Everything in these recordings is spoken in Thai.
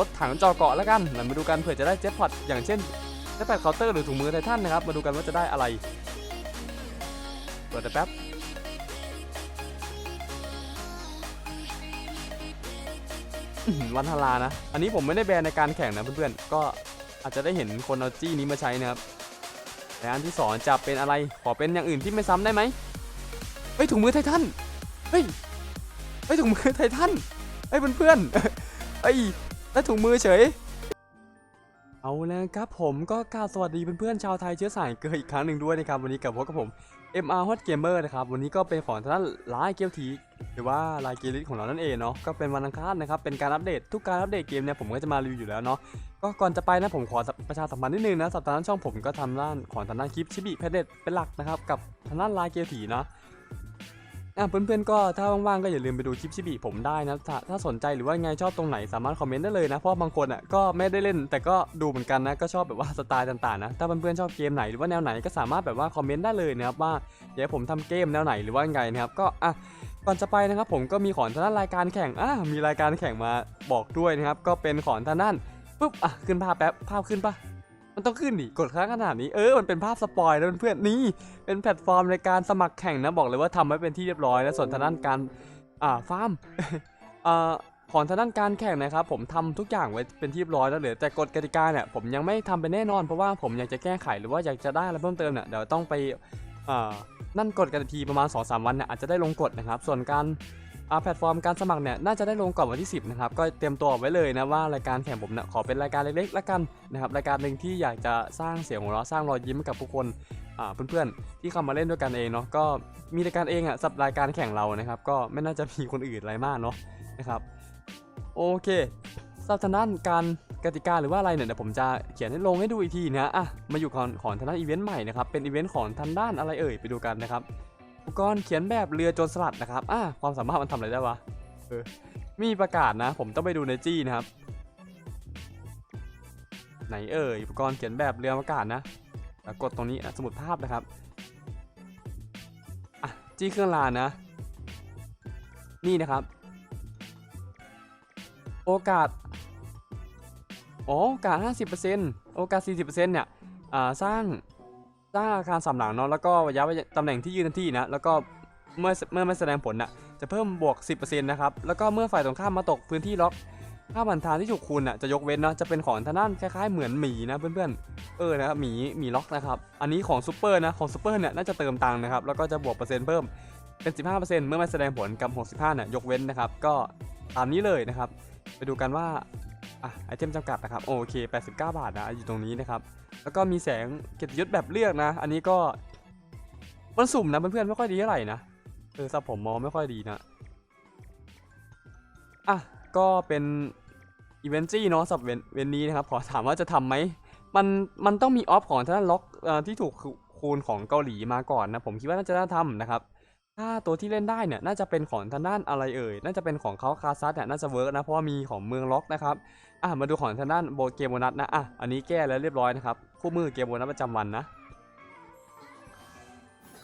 รถถังจอเกาะแล้วกันเรามาดูกันเผื่อจะได้เจ็ตพอตอย่างเช่นเจ็ตพอตเคาน์เตอร์หรือถุงมือไททันนะครับ มาดูกันว่าจะได้อะไร เปิดแต่แป๊บวันฮารานะ อันนี้ผมไม่ได้แบนในการแข่งนะเพื่อนๆ ก็อาจจะได้เห็นคนเอาจี้นี้มาใช้นะครับแต่อันที่สองจะเป็นอะไร ขอเป็นอย่างอื่นที่ไม่ซ้ำได้ไหมเฮ้ยถุงมือไททัน เฮ้ย เฮ้ยถุงมือไททันเฮ้ยเพื่อนๆเฮ้ย ได้ถุงมือเฉย เอาแล้วครับผมก็กล่าวสวัสดีเพื่อนๆชาวไทยเชื้อสายเกออีกครั้งหนึ่งด้วยนะครับ วันนี้กับพบกับผม MR Hot Gamer นะครับ วันนี้ก็เป็นของทางด้านไลน์เกลทีหรือว่าไลน์เกลิสของเรานั่นเองเนาะก็เป็นวันอังคารนะครับ เป็นการอัปเดตทุกการอัปเดตเกมเนี่ยผมก็จะมารีวิวอยู่แล้วเนาะก็ก่อนจะไปนะผมขอประชาสัมพันธ์นิดนึงนะสัปดาห์นั้นช่องผมก็ทำด้านของทางด้านคลิปชิบิแพเดตเป็นหลักนะครับกับทางด้านไลน์เกลทีเนาะ อะเพื่อนๆก็ถ้าว่างๆก็อย่าลืมไปดูคลิปชิบิผมได้นะถ้าถ้าสนใจหรือว่าไงชอบตรงไหนสามารถคอมเมนต์ได้เลยนะเพราะบางคนอะก็ไม่ได้เล่นแต่ก็ดูเหมือนกันนะก็ชอบแบบว่าสไตล์ต่างๆนะถ้าเพื่อนๆชอบเกมไหนหรือว่าแนวไหนก็สามารถแบบว่าคอมเมนต์ได้เลยนะครับว่าอยากให้ผมทำเกมแนวไหนหรือว่าไงนะครับก็อะก่อนจะไปนะครับผมก็มีของทางด้านรายการแข่งอะมีรายการแข่งมาบอกด้วยนะครับก็เป็นของทางด้านปุ๊บอะขึ้นภาพแป๊บภาพขึ้นปะ มันต้องขึ้นดิกดค้างขนาดนี้เออมันเป็นภาพสปอยแล้วเพื่อนๆนี่เป็นแพลตฟอร์มในการสมัครแข่งนะบอกเลยว่าทำไว้เป็นที่เรียบร้อยแล้วส่วนทางด้านการอ่าฟาร์มอ่าของทางด้านการแข่งนะครับผมทำทุกอย่างไว้เป็นที่เรียบร้อยแล้วเหลือแต่กฎกติกาเนี่ยผมยังไม่ทำเป็นแน่นอนเพราะว่าผมอยากจะแก้ไขหรือว่าอยากจะได้อะไรเพิ่มเติมเนี่ยเดี๋ยวต้องไปอ่านั่นกดกันอีกทีประมาณ2-3วันเนี่ยอาจจะได้ลงกฎนะครับส่วนการ แพลตฟอร์มการสมัครเนี่ยน่าจะได้ลงก่อนวันที่ 10นะครับก็เตรียมตัวไว้เลยนะว่ารายการแข่งผมเนี่ยขอเป็นรายการเล็กๆละกันนะครับรายการหนึ่งที่อยากจะสร้างเสียงหัวเราะสร้างรอยยิ้มให้กับผู้คนอ่าเพื่อนๆที่เข้ามาเล่นด้วยกันเองเนาะก็มีรายการเองอะสับรายการแข่งเรานะครับก็ไม่น่าจะมีคนอื่นอะไรมากเนาะนะครับโอเคสำหรับทางด้านการกติกาหรือว่าอะไรเนี่ยเดี๋ยวผมจะเขียนให้ลงให้ดูอีกทีนะอะมาอยู่ของของทางด้านอีเวนต์ใหม่นะครับเป็นอีเวนต์ของทางด้านอะไรเอ่ยไปดูกันนะครับ อุปกรณ์เขียนแบบเรือโจรสลัดนะครับอ่าความสามารถมันทำอะไรได้วะเออมีประกาศนะ ผมต้องไปดูในจี้นะครับ ไหนเอ่ยอุปกรณ์เขียนแบบเรืออากาศนะแล้วกดตรงนี้สมุดภาพนะครับอะจี้เครื่องรานนะ นี่นะครับ โอกาสอ๋อโอกาส 50%โอกาส 40%เนี่ยอ่าสร้าง สร้างอาคารสามหลังเนาะแล้วก็ระยะตำแหน่งที่ยืนที่นะแล้วก็เมื่อเมื่อไม่แสดงผลน่ะจะเพิ่มบวก 10%นะครับแล้วก็เมื่อฝ่ายตรงข้ามมาตกพื้นที่ล็อกค่าบันทานที่ถูกคูณน่ะจะยกเว้นเนาะจะเป็นของทางด้านคล้ายๆเหมือนหมีนะเพื่อนๆเออนะครับหมีหมีล็อกนะครับอันนี้ของซูเปอร์นะของซูเปอร์เนี่ยน่าจะเติมตังค์นะครับแล้วก็จะบวกเปอร์เซ็นต์เพิ่มเป็น 15%เมื่อไม่แสดงผลกับ 65เนี่ยยกเว้นนะครับก็ตามนี้เลยนะครับ ไปดูกันว่า อะไอเทมจำกัดนะครับโอเค 89 บาทนะอยู่ตรงนี้นะครับ แล้วก็มีแสงเกียรติยศแบบเลือกนะ อันนี้ก็มันสุ่มนะเพื่อนๆไม่ค่อยดีเท่าไหร่นะเออสำหรับผมมองไม่ค่อยดีนะอะก็เป็นอีเวนต์จี้เนาะสำหรับเวนเวนนี้นะครับขอถามว่าจะทำไหมมันมันต้องมีออฟของทางด้านล็อกอที่ถูกคูณของเกาหลีมาก่อนนะผมคิดว่าน่าจะน่าทำนะครับ ถ้าตัวที่เล่นได้เนี่ยน่าจะเป็นของทางด้านอะไรเอ่ย น่าจะเป็นของเขาคาซัสเนี่ยน่าจะเวิร์กนะเพราะว่ามีของเมืองล็อกนะครับ อะมาดูของทางด้านโบเกมโบนัสนะ อะอันนี้แก้แล้วเรียบร้อยนะครับ คู่มือเกมโบนัสประจำวันนะ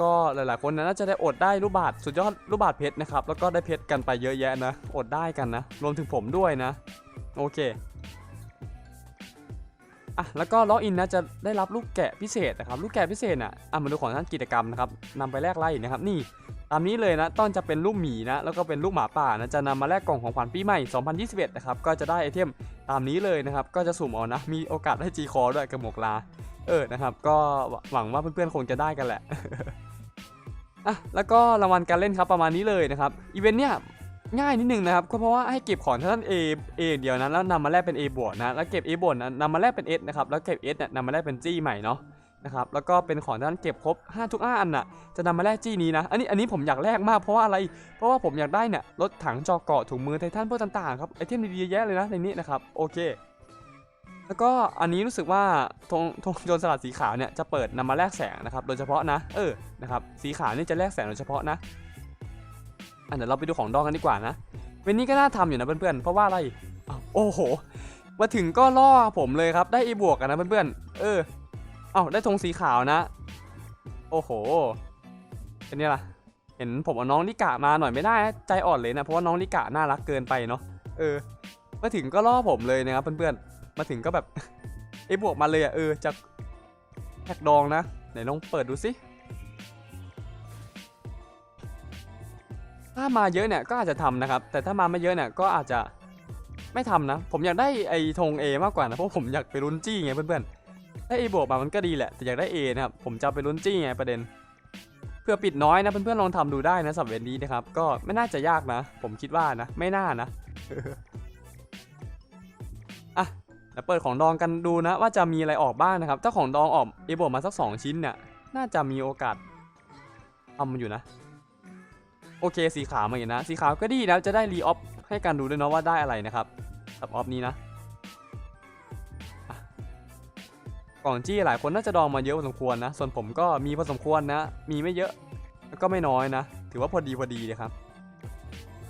ก็หลายๆคนนะน่าจะได้อดได้รูปบาทสุดยอดรูปบาทเพชรนะครับ แล้วก็ได้เพชรกันไปเยอะแยะนะ อดได้กันนะ รวมถึงผมด้วยนะ โอเคอะแล้วก็ล็อกอินนะจะได้รับลูกแกะพิเศษนะครับลูกแกะพิเศษอะอะมาดูของท่านกิจกรรมนะครับนำไปแลกไล่นะครับนี่ ตามนี้เลยนะต้อนจะเป็นลูกหมีนะแล้วก็เป็นลูกหมาป่านะจะนำมาแลกกล่องของขวัญปีใหม่ 2021 นะครับก็จะได้ไอเทมตามนี้เลยนะครับก็จะสุ่มเอานะ มีโอกาสได้จีคอด้วยกับหมกลา เออนะครับ ก็หวังว่าเพื่อนๆคงจะได้กันแหละอะแล้วก็รางวัลการเล่นครับประมาณนี้เลยนะครับอีเวนต์เนี่ยง่ายนิดนึงนะครับก็เพราะว่าให้เก็บของท่าน A A อย่างเดียวนะแล้วนำมาแลกเป็น A บวกนะแล้วเก็บ A บวกนะนำมาแลกเป็น S นะครับแล้วเก็บ S เนี่ยนำมาแลกเป็นจี้ใหม่เนาะ นะครับแล้วก็เป็นของท่านเก็บครบ 5 ทุก5อันน่ะจะนำมาแลกจี้นี้นะ อันนี้อันนี้ผมอยากแลกมากเพราะว่าอะไร เพราะว่าผมอยากได้เนี่ยรถถังจอเกาะถุงมือไททันพวกต่างๆครับไอเทมดีๆแยะเลยนะในนี้นะครับโอเค แล้วก็อันนี้รู้สึกว่าธงธงโจรสลัดสีขาวเนี่ยจะเปิดนำมาแลกแสงนะครับโดยเฉพาะนะเออนะครับสีขาวนี่จะแลกแสงโดยเฉพาะนะอันเดี๋ยวเราไปดูของดองกันดีกว่านะเวนนี้ก็น่าทำอยู่นะเพื่อนๆเพราะว่าอะไรโอ้โหมาถึงก็ล่อผมเลยครับได้อีบวกกันนะเพื่อนๆเออ อ้าได้ธงสีขาวนะ โอ้โหเป็นนี่ล่ะ เห็นผมเอาน้องลิกะมาหน่อยไม่ได้ใจอ่อนเลยนะ เพราะว่าน้องลิกะน่ารักเกินไปเนาะเออ มาถึงก็ล่อผมเลยนะครับเพื่อนๆมาถึงก็แบบเอบวกมาเลยอะเออจากแท็กดองนะไหนลองเปิดดูสิถ้ามาเยอะเนี่ยก็อาจจะทำนะครับ แต่ถ้ามาไม่เยอะเนี่ยก็อาจจะไม่ทำนะ ผมอยากได้ไอ้ธง A มากกว่านะเพราะผมอยากไปลุ้นจี้ไงเพื่อนๆ ถ้า A บวกมามันก็ดีแหละ แต่อยากได้ A นะครับ ผมจะเอาไปลุ้นจี้ไงประเด็น เพื่อปิดน้อยนะเพื่อนๆลองทำดูได้นะสับเวนนี้นะครับ ก็ไม่น่าจะยากนะ ผมคิดว่านะ ไม่น่านะอะเดี๋ยวเปิดของดองกันดูนะ ว่าจะมีอะไรออกบ้างนะครับ ถ้าของดองออกเอบวกมาสัก 2 ชิ้นเนี่ย น่าจะมีโอกาสทำมันอยู่นะ โอเคสีขาวมาอย่างนะ สีขาวก็ดีนะจะได้รีออฟให้กันดูด้วยเนาะว่าได้อะไรนะครับกับออฟนี้นะ กล่องจี้หลายคนน่าจะดองมาเยอะพอสมควรนะ ส่วนผมก็มีพอสมควรนะ มีไม่เยอะแล้วก็ไม่น้อยนะ ถือว่าพอดีพอดีนะครับ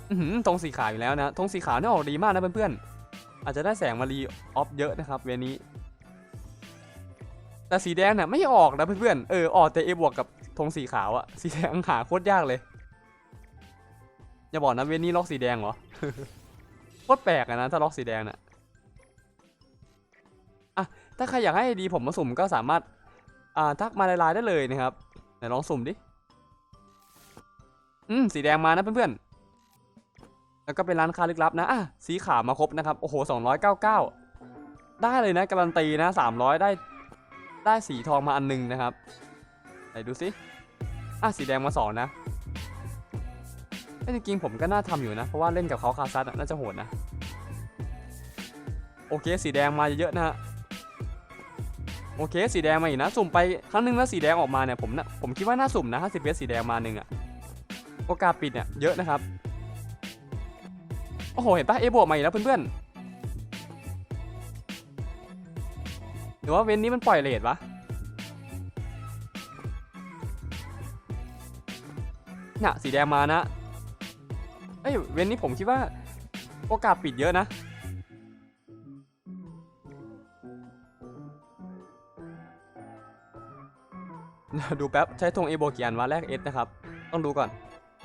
อือหือธงสีขาวอยู่แล้วนะธงสีขาวนี่ออกดีมากนะเพื่อนๆ อาจจะได้แสงมารีออฟเยอะนะครับเวนี้ แต่สีแดงเนี่ยไม่ออกนะเพื่อนๆ เออออกแต่เอบวกกับธงสีขาวอะสีแดงหาโคตรยากเลย อย่าบอกนะเวนี้ล็อกสีแดงเหรอ โคตรแปลกอะนะถ้าล็อกสีแดงน่ะอะ ถ้าใครอยากให้ดีผมมาสุ่มก็สามารถอ่าทักมาในไลน์ได้เลยนะครับไหนลองสุ่มดิอืมสีแดงมานะเพื่อนๆแล้วก็เป็นร้านค้าลึกลับนะอะสีขาวมาครบนะครับโอ้โห299ได้เลยนะการันตีนะ300ได้ได้สีทองมาอันหนึงนะครับไหนดูสิอะสีแดงมาสองนะเอ้ยจริงๆผมก็น่าทำอยู่นะ เพราะว่าเล่นกับเขาคาซัสน่าจะโหดนะ โอเค สีแดงมาเยอะๆนะฮะ โอเค สีแดงมาอีกนะสุ่มไปครั้งหนึงแล้วสีแดงออกมาเนี่ยผมนะผมคิดว่าน่าสุ่มนะ50เพชรสีแดงมาหนึ่งอะโอกาสปิดเนี่ยเยอะนะครับโอ้โหเห็นปะเอบวกมาอีกแล้วเพื่อนๆหรือว่าเว้นนี้มันปล่อยเลทวะน่ะสีแดงมานะเอ้ยเว้นนี้ผมคิดว่าโอกาสปิดเยอะนะ ดูแป๊บใช้ธงเอโบกี่อันวะแรกเอสนะครับ ต้องดูก่อน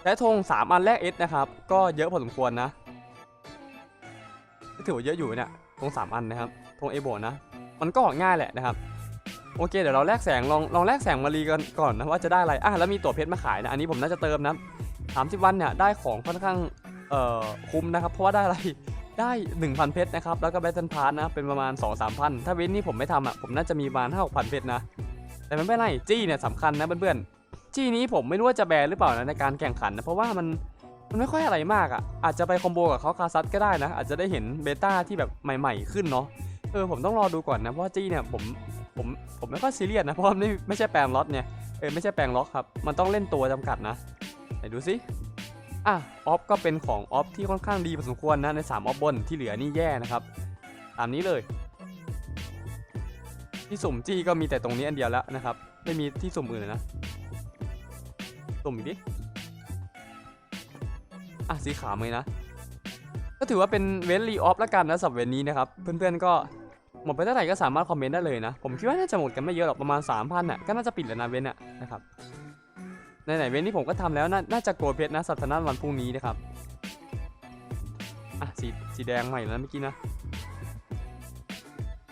ใช้ธง3อันแรกเอสนะครับ ก็เยอะพอสมควรนะก็ถือว่าเยอะอยู่เนี่ยธง3อันนะครับธงเอโบนะ มันก็ออกง่ายแหละนะครับ โอเคเดี๋ยวเราแลกแสงลองลองแลกแสงมารีกันก่อนนะว่าจะได้อะไรอะแล้วมีตัวเพชรมาขายนะอันนี้ผมน่าจะเติมนะ30วันเนี่ยได้ของค่อนข้างเอ่อคุ้มนะครับ เพราะว่าได้อะไรได้ 1,000 เพชรนะครับ แล้วก็แบตเทิลพาร์นะ เป็นประมาณ 2-3,000 ถ้าเว้นนี่ผมไม่ทำอะ ผมน่าจะมีประมาณ5-6,000 เพชรนะ แต่ม่เป็นไรจี้เนี่ยสำคัญนะเพื่อนๆจี้นี้ผมไม่รู้ว่าจะแบนหรือเปล่านะในการแข่งขันนะเพราะว่ามันมันไม่ค่อยอะไรมากอะ อาจจะไปคอมโบกับเขาคาซัสก็ได้นะ อาจจะได้เห็นเบต้าที่แบบใหม่ๆขึ้นเนาะเออผมต้องรอดูก่อนนะเพราะจี้เนี่ยผมผมผมไม่ค่อยซีเรียสนะเพราะไม่ไม่ใช่แปลงล็อตเนี่ยเออไม่ใช่แปลงล็อกครับมันต้องเล่นตัวจำกัดนะไหนดูสิอะออฟก็เป็นของออฟที่ค่อนข้างดีพอสมควรนะใน3ออฟบนที่เหลือนี่แย่นะครับตามนี้เลย ที่สุ่มจี้ก็มีแต่ตรงนี้อันเดียวแล้วนะครับ ไม่มีที่สุ่มอื่นเลยนะ สุ่มอีกดิ อะสีขาวเลยนะ ก็ถือว่าเป็นเวนรีออฟแล้วกันนะสับเวนนี้นะครับ เพื่อนๆก็หมดไปเท่าไหร่ก็สามารถคอมเมนต์ได้เลยนะ ผมคิดว่าน่าจะหมดกันไม่เยอะหรอกประมาณ 3,000อะก็น่าจะปิดแล้วนะเวนอะนะครับไหนๆเวนนี้ผมก็ทำแล้วน่าน่าจะโกลเพชรนะสัปดาห์วันพรุ่งนี้นะครับอะสีสีแดงใหม่แล้วเมื่อกี้นะ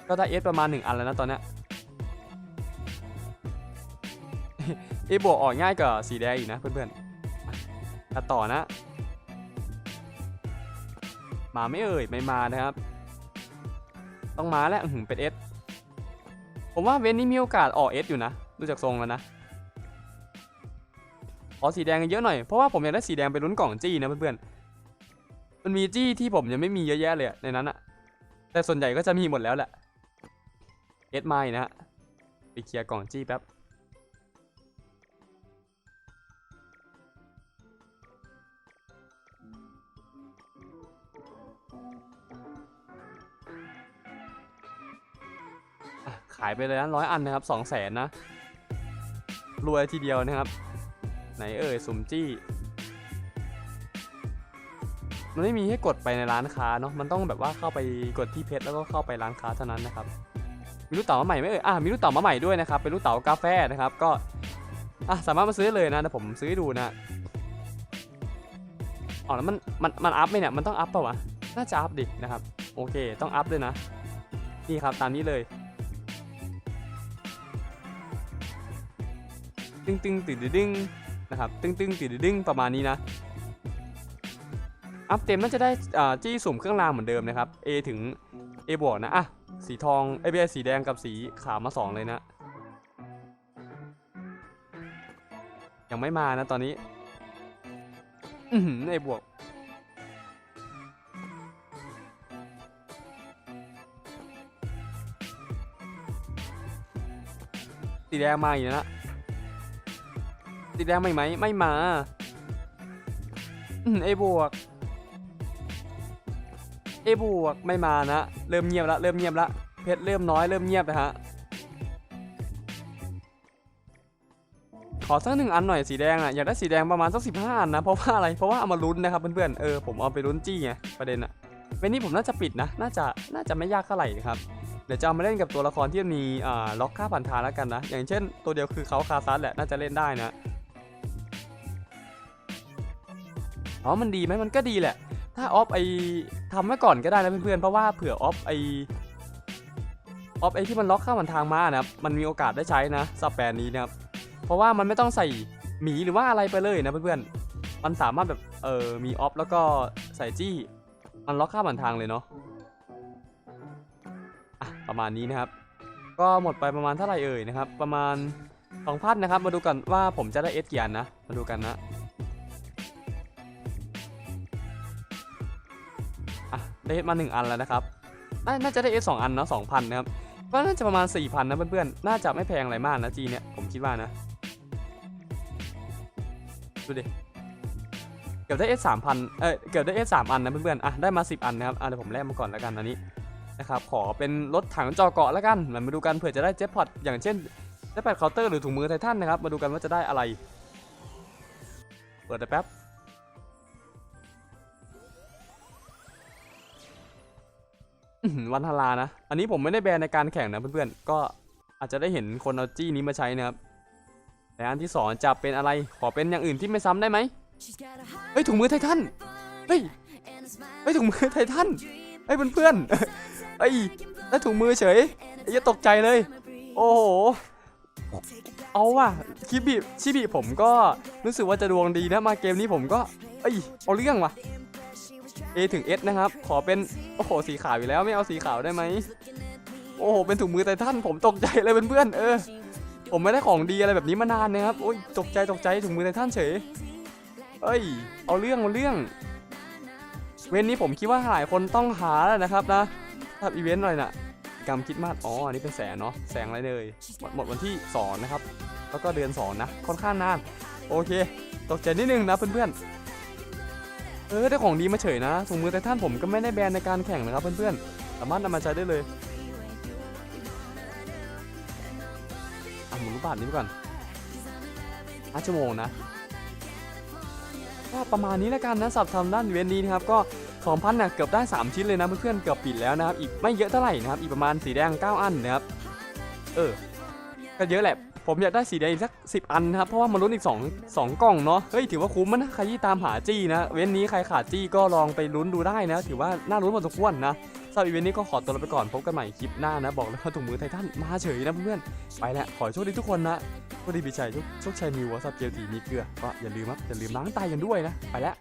ก็ได้เอสประมาณ 1 อันแล้วนะตอนเนี้ ยเอบวกออกง่ายกว่าสีแดงอีกนะเพื่อนๆตัดต่อนะ มาไม่เอ่ยไม่มานะครับ ต้องมาแล้วหือเป็นเอสผมว่าเว้นนี้มีโอกาสออกเอสอยู่นะดูจากทรงแล้วนะขอสีแดงเยอะหน่อยเพราะว่าผมอยากได้สีแดงไปลุ้นกล่องจี้นะเพื่อนๆมันมีจี้ที่ผมยังไม่มีเยอะแยะเลยในนั้นอะแต่ส่วนใหญ่ก็จะมีหมดแล้วแหละเอสไม่นะฮะไปเคลียร์กล่องจี้แป๊บ ขายไปเลยนะร้อยอันนะครับสองแสนนะ รวยทีเดียวนะครับ ไหนเอ่ยสุ่มจี้ มันไม่มีให้กดไปในร้านค้าเนาะมันต้องแบบว่าเข้าไปกดที่เพจแล้วก็เข้าไปร้านค้าเท่านั้นนะครับมีลูกเต๋ามาใหม่ไหมเอ่ยอะมีลูกเต๋ามาใหม่ด้วยนะครับเป็นลูกเต๋ากาแฟนะครับก็อะสามารถมาซื้อได้เลยนะแต่ผมซื้อดูนะอ๋อแล้วมันมันมันอัพไหมเนี่ยมันต้องอัพเปล่าวะน่าจะอัพดินะครับโอเค ต้องอัพด้วยนะ นี่ครับตามนี้เลย ตึงตึงตึงดึงนะครับตึงตึงตึงดึงประมาณนี้นะอัพเต็มน่าจะได้อ่าจี้สุ่มเครื่องรางเหมือนเดิมนะครับ A ถึง A บวกนะอะสีทองไอ้เบสีแดงกับสีขาวมาสองเลยนะ ยังไม่มานะตอนนี้ อือหือ A บวก สีแดงมาอีกนะ สีแดงไม่ไหม ไม่มาอืมเอบวกเอบวกไม่มานะ เริ่มเงียบละ เริ่มเงียบละ เพชรเริ่มน้อย เริ่มเงียบนะฮะ ขอสักหนึ่งอันหน่อยสีแดงอะ อยากได้สีแดงประมาณสักสิบห้าอันนะ เพราะว่าอะไร เพราะว่าเอามาลุ้นนะครับเพื่อนๆ เออผมเอาไปลุ้นจี้ไงประเด็นอะเวนนี้ผมน่าจะปิดนะ น่าจะ น่าจะไม่ยากเท่าไหร่นะครับเดี๋ยวจะเอามาเล่นกับตัวละครที่มีอ่าล็อกค่าผ่านทางแล้วกันนะ อย่างเช่นตัวเดียวคือเขาคาซัสแหละ น่าจะเล่นได้นะ อ๋อมันดีไหมมันก็ดีแหละ ถ้าออฟไอทำไว้ก่อนก็ได้นะเพื่อนๆเพราะว่าเผื่อออฟไอออฟไอที่มันล็อกข้ามผ่านทางมานะครับมันมีโอกาสได้ใช้นะสแปนนี้นะครับเพราะว่ามันไม่ต้องใส่หมีหรือว่าอะไรไปเลยนะเพื่อนๆมันสามารถแบบเออมีออฟแล้วก็ใส่จี้ มันล็อกข้ามผ่านทางเลยเนาะอะประมาณนี้นะครับ ก็หมดไปประมาณเท่าไหร่เอ่ยนะครับ ประมาณ2,000นะครับ มาดูกันว่าผมจะได้เอสกี่อันนะ มาดูกันนะ ได้เอสมา 1 อันแล้วนะครับนาน่าจะได้เอสสองอันเนาะสองพันนะครับก็น่าจะประมาณ 4,000 นะเพื่อนๆ น่าจะไม่แพงอะไรมากนะจีเนี่ย ผมคิดว่านะ ดูดิ เกือบได้เอสสามพันเอ้ยเกือบได้เอสสามอันนะเพื่อนๆ อะ ได้มา 10 อันนะครับอะเดี๋ยวผมแลกมาก่อนแล้วกันอันนี้นะครับ ขอเป็นรถถังจอเกาะแล้วกันมาดูกันเผื่อจะได้เจ็ตพอตอย่างเช่นเจ็ตพอตเคาน์เตอร์หรือถุงมือไททันนะครับ มาดูกันว่าจะได้อะไร เปิดแต่แป๊บ วันฮารานะ อันนี้ผมไม่ได้แบนในการแข่งนะเพื่อนๆ ก็อาจจะได้เห็นคนเอาจี้นี้มาใช้นะครับ แต่อันที่สองจะเป็นอะไร ขอเป็นอย่างอื่นที่ไม่ซ้ำได้ไหมเฮ้ยถุงมือไททัน เฮ้ย เฮ้ยถุงมือไททัน เฮ้ยเพื่อนๆเฮ้ยได้ถุงมือเฉยไอ้เหี้ยตกใจเลย โอ้โห เอาว่ะคิบิชิบิผมก็รู้สึกว่าจะดวงดีนะมาเกมนี้ผมก็ เอ้ยเอาเรื่องว่ะ A ถึง S นะครับ ขอเป็น โอ้โห สีขาวอยู่แล้วไม่เอาสีขาวได้ไหม โอ้โห เป็นถุงมือไททันผมตกใจเลยเพื่อนๆเออ ผมไม่ได้ของดีอะไรแบบนี้มานานนะครับ โอ้ย ตกใจตกใจถุงมือไททันเฉย เอ้ย เอาเรื่องเอาเรื่อง เว้นนี้ผมคิดว่าหลายคนต้องหาแล้วนะครับนะทำอีเวนต์หน่อยนะกิจกรรมคิดมาสอ๋อ อันนี้เป็นแสงเนาะ แสงอะไรเลย หมดหมดวันที่สองนะครับ แล้วก็เดือนสองนะ ค่อนข้างนาน โอเค ตกใจนิดนึงนะเพื่อนๆ เออได้ของดีมาเฉยนะถุงมือไททันผมก็ไม่ได้แบนในการแข่งนะครับเพื่อนๆ สามารถนำมาใช้ได้เลยอะหมุนลูกบาทนี้ไปก่อน5ชั่วโมงนะก็ประมาณนี้แล้วกันนะสับทำด้านเวนต์นี้นะครับก็2,000น่ะเกือบได้ 3 ชิ้นเลยนะเพื่อนๆเกือบปิดแล้วนะครับอีกไม่เยอะเท่าไหร่นะครับอีกประมาณสีแดง 9 อันนะครับเออก็เยอะแหละ ผมอยากได้สีแดงอีกสัก10อันนะครับ เพราะว่ามันลุ้นอีก2 2กล่องเนาะ เฮ้ยถือว่าคุ้มมันะใครที่ตามหาจี้นะ เว้นนี้ใครขาดจี้ก็ลองไปลุ้นดูได้นะ ถือว่าน่าลุ้นพอสมควรนะสำหรับอีเวนต์นี้ก็ขอตัวลาไปก่อนพบกันใหม่คลิปหน้านะ บอกเลยว่าถุงมือไททันมาเฉยนะเพื่อนไปแล้วขอโชคดีทุกคนนะโชคดีปีชัยโชคโชคชัยมีวัวซับเจลตีมีเกลือก็อย่าลืมครับอย่าลืมล้างไตกันด้วยนะไปแล้ว